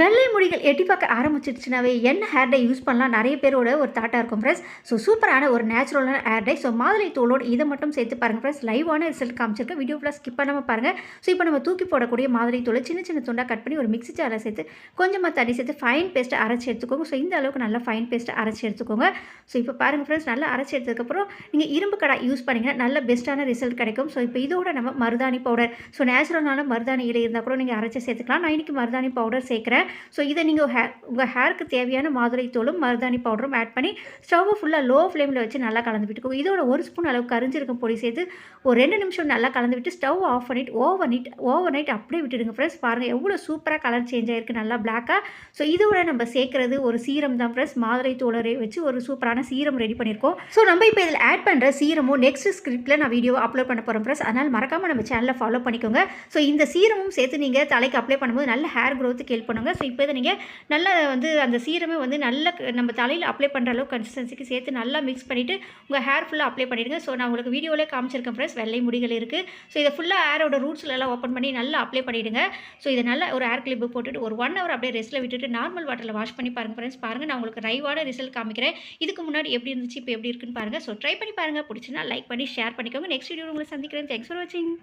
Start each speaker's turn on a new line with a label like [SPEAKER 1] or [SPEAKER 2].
[SPEAKER 1] வெள்ளை முடிகள் எட்டி பார்க்க ஆரம்பிச்சிருச்சுனாவே என்ன ஹேர் டை யூஸ் பண்ணலாம்? நிறைய பேரோட ஒரு தாட்டாக இருக்கும் ஃப்ரெண்ட்ஸ் ஸோ சூப்பரான ஒரு நேச்சுரலான ஹேர் டை ஸோ மாதுளை தோலோடு இதை மட்டும் சேர்த்து பாருங்கள் ஃப்ரெண்ட்ஸ் லைவான ரிசல்ட் காமிச்சிருக்கேன் வீடியோ ஃபுல்லாக ஸ்கிப் பண்ணாமல் பாருங்கள் ஸோ இப்போ நம்ம தூக்கி போடக்கூடிய மாதுளை தோலை சின்ன சின்ன துண்டாக கட் பண்ணி ஒரு மிக்ஸி ஜாரில் சேர்த்து கொஞ்சமாக தண்ணி சேர்த்து ஃபைன் பேஸ்ட்டை அரைச்சி எடுத்துக்கோங்க. ஸோ இந்த அளவுக்கு நல்லா ஃபைன் பேஸ்ட்டை அரைச்சி எடுத்துக்கோங்க. ஸோ இப்போ பாருங்கள் ஃப்ரெண்ட்ஸ் நல்லா அரைச்சி எடுத்ததுக்கப்புறம் நீங்கள் இரும்பு கடை யூஸ் பண்ணிங்கன்னா நல்ல பெஸ்ட்டான ரிசல்ட் கிடைக்கும். ஸோ இப்போ இதோட நம்ம மருதாணி பவுடர் ஸோ நேச்சுரலான மருதாணி இலை இருந்தால் கூட நீங்கள் அரைச்சி சேர்த்துக்கலாம். நான் இன்றைக்கி மருதாணி பவுடர் சேர்க்குறேன். ஸோ இதை நீங்கள் ஹேர் உங்கள் ஹேருக்கு தேவையான மாதுளை தோலும் மருதாணி பவுடரும் ஆட் பண்ணி ஸ்டவ்வை ஃபுல்லாக லோ ஃப்ளேமில் வச்சு நல்லா கலந்து விட்டுக்கோ. இதோட ஒரு ஸ்பூன் அளவு கரிஞ்சிருக்கும் பொடி சேர்த்து ஒரு ரெண்டு நிமிஷம் நல்லா கலந்து விட்டு ஸ்டவ் ஆஃப் பண்ணிட்டு ஓவர் நைட் ஓவர் நைட் அப்படியே விட்டுடுங்க ஃப்ரெண்ட்ஸ் பாருங்கள் எவ்வளோ சூப்பராக கலர் சேஞ்ச் ஆகிருக்கு நல்லா பிளாக்காக ஸோ இதோட நம்ம சேர்க்குறது ஒரு சீரம் தான் ஃப்ரெண்ட்ஸ் மாதுளை தோலரை வச்சு ஒரு சூப்பரான சீரம் ரெடி பண்ணியிருக்கோம் ஸோ நம்ம இப்போ இதில் ஆட் பண்ணுற சீரமும் நெக்ஸ்ட் ஸ்கிரிப்டில் நான் வீடியோ அப்லோட் பண்ண போகிறோம் ஃப்ரெண்ட்ஸ் அதனால் மறக்காமல் நம்ம சேனலை ஃபாலோ பண்ணிக்கோங்க. ஸோ இந்த சீரமும் சேர்த்து நீங்கள் தலைக்கு அப்ளை பண்ணும்போது நல்ல ஹேர் க்ரோத்துக்கு ஹெல்ப் பண்ணுங்க. ஸோ இப்போ இதை நீங்கள் நல்லா வந்து அந்த சீரமே வந்து நல்ல நம்ம தலையில் அப்ளை பண்ணுற அளவுக்கு கன்சிஸ்டன்சிக்கு சேர்த்து நல்லா மிக்ஸ் பண்ணிவிட்டு உங்கள் ஹேர் ஃபுல்லாக அப்ளை பண்ணிடுங்க. ஸோ நான் உங்களுக்கு வீடியோவிலே காமிச்சிருக்கேன் ஃப்ரெண்ட்ஸ் வெள்ளை முடிகள் இருக்குது ஸோ இதை ஃபுல்லாக ஹேரோட ரூட்ஸ்ல எல்லாம் ஓப்பன் பண்ணி நல்லா அப்ளை பண்ணிவிடுங்க ஸோ இதை நல்லா ஒரு ஹேர் கிளிப்பு போட்டுட்டு ஒரு ஒன் ஹவர் அப்படியே ரெஸ்ட்டில் விட்டுட்டு நார்மல் வாட்டரில் வாஷ் பண்ணி பாருங்க ஃப்ரெண்ட்ஸ் பாருங்கள் நான் உங்களுக்கு ரைவான ரிசல்ட் காமிக்கிறேன். இதுக்கு முன்னாடி எப்படி இருந்துச்சு இப்போ எப்படி இருக்குன்னு பாருங்கள் ஸோ ட்ரை பண்ணி பாருங்கள் பிடிச்சினா லைக் பண்ணி ஷேர் பண்ணிக்கோங்க. நெக்ஸ்ட் வீடியோ உங்களை சந்திக்கிறேன். தேங்க்ஸ் ஃபார் வாட்சிங்